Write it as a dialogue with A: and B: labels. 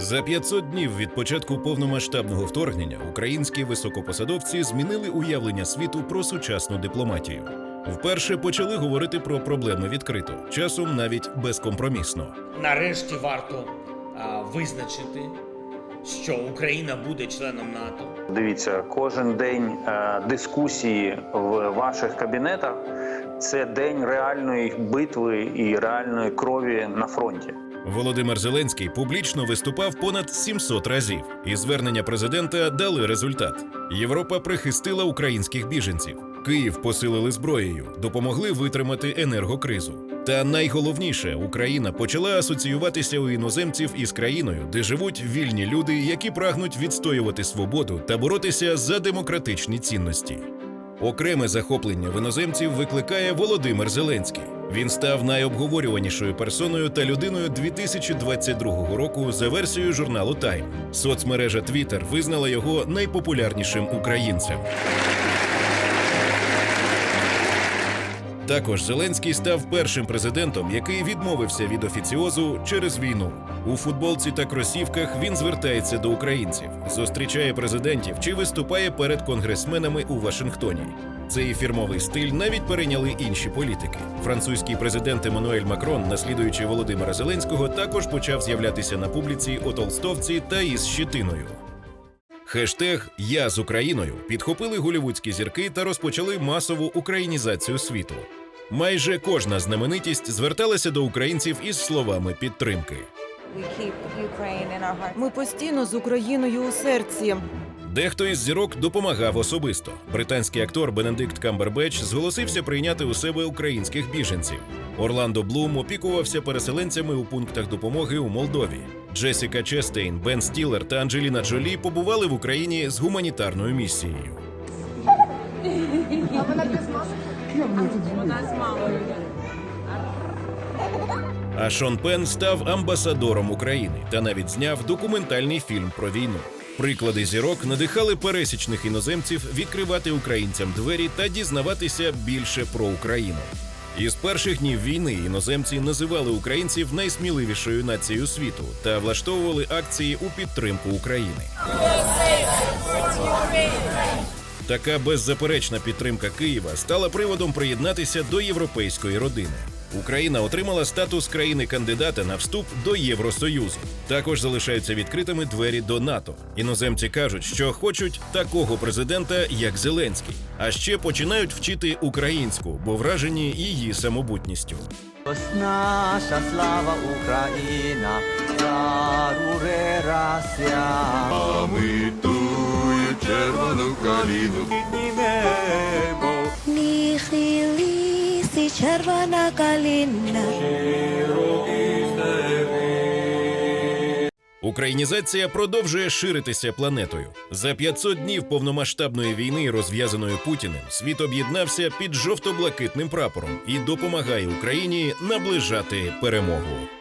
A: За 500 днів від початку повномасштабного вторгнення українські високопосадовці змінили уявлення світу про сучасну дипломатію. Вперше почали говорити про проблеми відкрито, часом навіть безкомпромісно.
B: Нарешті варто а, визначити, що Україна буде членом НАТО.
C: Дивіться, кожен день е, дискусії в ваших кабінетах це день реальної битви і реальної крові на фронті.
A: Володимир Зеленський публічно виступав понад 700 разів, і звернення президента дали результат. Європа прихистила українських біженців. Київ посилили зброєю, допомогли витримати енергокризу. Та найголовніше, Україна почала асоціюватися у іноземців із країною, де живуть вільні люди, які прагнуть відстоювати свободу та боротися за демократичні цінності. Окреме захоплення в іноземців викликає Володимир Зеленський. Він став найобговорюванішою персоною та людиною 2022 року за версією журналу Time. Соцмережа Twitter визнала його найпопулярнішим українцем. Також Зеленський став першим президентом, який відмовився від офіціозу через війну. У футболці та кросівках він звертається до українців, зустрічає президентів чи виступає перед конгресменами у Вашингтоні. Цей фірмовий стиль навіть перейняли інші політики. Французький президент Еммануель Макрон, наслідуючи Володимира Зеленського, також почав з'являтися на публіці у толстовці та із щитиною. Хештег Я з Україною підхопили голівудські зірки та розпочали масову українізацію світу. Майже кожна знаменитість зверталася до українців із словами підтримки.
D: Ми постійно з Україною у серці.
A: Дехто із зірок допомагав особисто. Британський актор Бенедикт Камбербеч зголосився прийняти у себе українських біженців. Орландо Блум опікувався переселенцями у пунктах допомоги у Молдові. Джесіка Честейн, Бен Стілер та Анджеліна Джолі побували в Україні з гуманітарною місією. А Шон Пен став амбасадором України та навіть зняв документальний фільм про війну. Приклади зірок надихали пересічних іноземців відкривати українцям двері та дізнаватися більше про Україну. Із перших днів війни іноземці називали українців найсміливішою нацією світу та влаштовували акції у підтримку України. Така беззаперечна підтримка Києва стала приводом приєднатися до європейської родини. Україна отримала статус країни-кандидата на вступ до Євросоюзу. Також залишаються відкритими двері до НАТО. Іноземці кажуть, що хочуть такого президента, як Зеленський, а ще починають вчити українську, бо вражені її самобутністю.
E: Ось наша слава Україна, заруре рася.
F: Витує червону каліну.
E: Піднімемо
G: Червона калина.
A: Українізація продовжує ширитися планетою. За 500 днів повномасштабної війни, розв'язаної Путіним, світ об'єднався під жовто-блакитним прапором і допомагає Україні наближати перемогу.